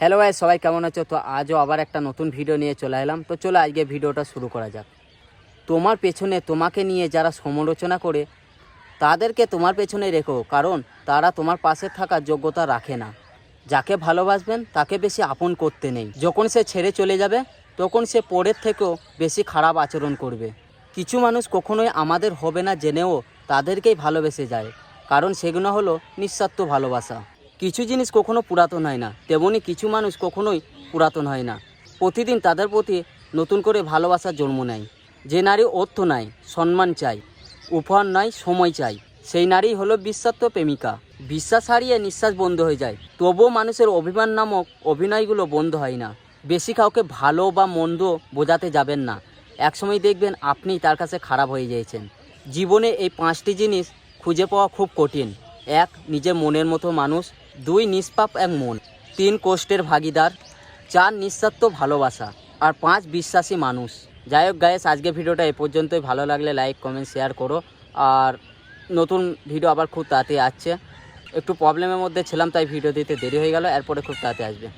Hello ভাই সবাই কেমন আছো? তো আজও আবার একটা নতুন ভিডিও নিয়ে চলে এলাম। তো চলো আজকে ভিডিওটা শুরু করা যাক। তোমার পেছনে তোমাকে নিয়ে যারা সমালোচনা করে, তাদেরকে তোমার পেছনে রেখো, কারণ তারা তোমার পাশে থাকার যোগ্যতা রাখে না। যাকে ভালোবাসবেন, তাকে বেশি আপন করতে নেই। যখন সে ছেড়ে চলে যাবে, তখন সে পরের থেকেও বেশি খারাপ আচরণ করবে। কিছু মানুষ কখনোই আমাদের হবে না জেনেও তাদেরকেই ভালোবেসে যায়, কারণ সেগুলো হলো নিঃস্বার্থ ভালোবাসা। কিছু জিনিস কখনো পুরাতন হয় না, তেমনি কিছু মানুষ কখনোই পুরাতন হয় না। প্রতিদিন তাদের প্রতি নতুন করে ভালোবাসার জন্ম নেয়। যে নারী অর্থ নাই সম্মান চাই উপহার নয়, সময় চাই সেই নারী হলো বিশ্বাত্ম প্রেমিকা। বিশ্বাস হারিয়ে নিঃশ্বাস বন্ধ হয়ে যায়, তবুও মানুষের অভিমান নামক অভিনয়গুলো বন্ধ হয় না। বেশি কাউকে ভালো বা মন্দ বোঝাতে যাবেন না। একসময় দেখবেন আপনি তার কাছে খারাপ হয়ে গিয়েছেন। জীবনে এই পাঁচটি জিনিস খুঁজে পাওয়া খুব কঠিন। এক, নিজের মনের মতো মানুষ, দুই, নিষ্পাপ এক মন, তিন, কষ্টের ভাগিদার, চার, নিঃস্বার্থ ভালোবাসা, আর পাঁচ, বিশ্বাসী মানুষ। যাই হোক গায়েস আজকে ভিডিওটা এ পর্যন্তই। ভালো লাগলে লাইক কমেন্ট শেয়ার করো। আর নতুন ভিডিও আবার খুব তাড়াতাড়ি আসছে। একটু প্রবলেমের মধ্যে ছিলাম, তাই ভিডিও দিতে দেরি হয়ে গেল। এরপরে খুব তাড়াতাড়ি আসবে।